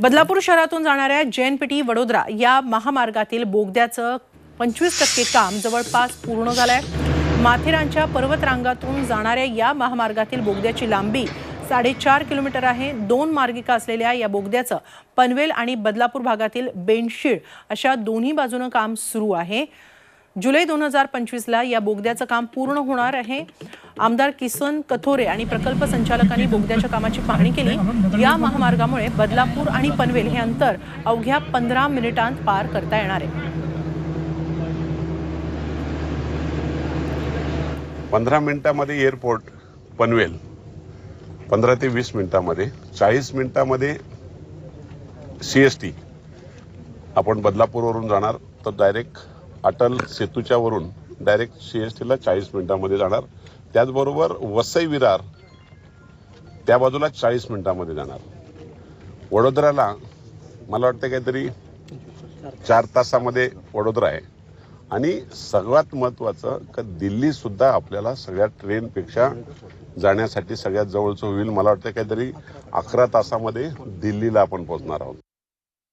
बदलापूर शहरातून जाणाऱ्या जेएनपीटी वडोदरा या महामार्गातील बोगद्याचं पंचवीस टक्के काम जवळपास पूर्ण झालंय. माथेरानच्या पर्वतरांगातून जाणाऱ्या या महामार्गातील बोगद्याची लांबी साडेचार किलोमीटर आहे. दोन मार्गिका असलेल्या या बोगद्याचं पनवेल आणि बदलापूर भागातील बेंडशीळ अशा दोन्ही बाजूनं काम सुरू आहे. जुलै दोन हजार पंचवीसला या बोगद्याचं काम पूर्ण होणार आहे. आमदार किसन कथोरे आणि प्रकल्प संचालकांनी बोगद्याच्या कामाची पाहणी केली. या महामार्गामुळे बदलापूर आणि पनवेल हे अंतर अवघ्या पंधरा मिनिटांत पार करता येणार आहे. पंधरा मिनिटामध्ये एअरपोर्ट पनवेल. पंधरा ते वीस मिनिटामध्ये चाळीस मिनिटामध्ये सी एस टी. आपण बदलापूरवरून जाणार तर डायरेक्ट अटल सेतूच्या वरून डायरेक्ट सी एस टीला चाळीस मिनिटामध्ये जाणार. त्याचबरोबर वसई विरार त्या बाजूला चाळीस मिनिटामध्ये जाणार. वडोदऱ्याला मला वाटतं काहीतरी चार तासामध्ये वडोदरा आहे. आणि सगळ्यात महत्त्वाचं का दिल्ली सुद्धा आपल्याला सगळ्या ट्रेनपेक्षा जाण्यासाठी सगळ्यात जवळचं होईल. मला वाटतं काहीतरी अकरा तासामध्ये दिल्लीला आपण पोहोचणार आहोत.